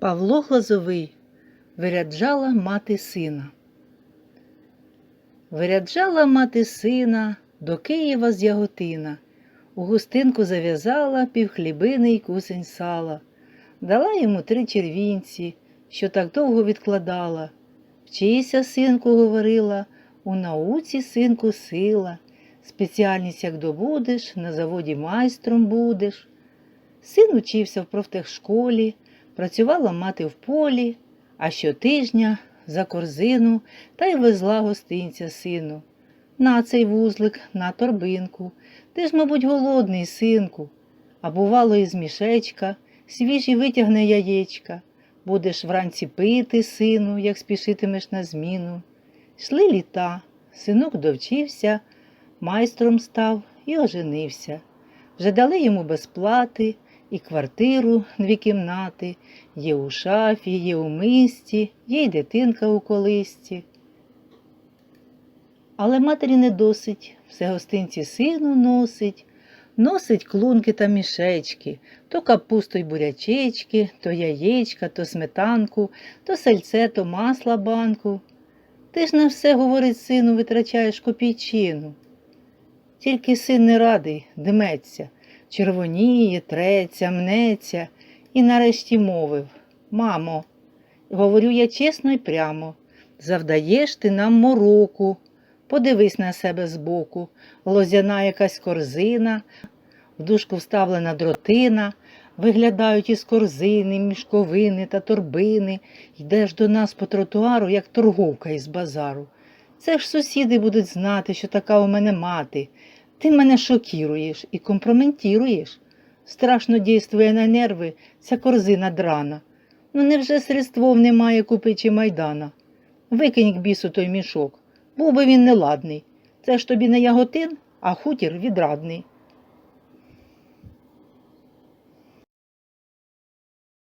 Павло Глазовий виряджала мати сина. Виряджала мати сина до Києва з Яготина, у густинку зав'язала півхлібини й кусень сала, дала йому три червінці, що так довго відкладала. Вчися, синку, говорила, у науці, синку, сила, спеціальність як добудеш, на заводі майстром будеш. Син учився в профтехшколі, працювала мати в полі, а щотижня за корзину та й везла гостинця сину. На цей вузлик, на торбинку. Ти ж, мабуть, голодний, синку. А бувало, із мішечка, свіжі витягне яєчка. Будеш вранці пити, сину, як спішитимеш на зміну. Йшли літа, синок довчився, майстром став і оженився. Вже дали йому безплати і квартиру дві кімнати, є у шафі, є у мисті, є й дитинка у колисці. Але матері не досить, все гостинці сину носить, носить клунки та мішечки, то капусту й бурячечки, то яєчка, то сметанку, то сальце, то масла банку. Ти ж на все, говорить сину, витрачаєш копійчину. Тільки син не радий, дметься, червоніє, треться, мнеться, і нарешті мовив Мамо, говорю я чесно й прямо, завдаєш ти нам мороку. Подивись на себе збоку, лозяна якась корзина, в дужку вставлена дротина, виглядають із корзини, мішковини та торбини, йдеш до нас по тротуару, як торговка із базару. Це ж сусіди будуть знати, що така у мене мати. Ти мене шокіруєш і компрометіруєш. Страшно дійствує на нерви ця корзина драна. Ну невже средством немає купичі майдана? Викинь к бісу той мішок. Був би він неладний. Це ж тобі не яготин, а хутір відрадний.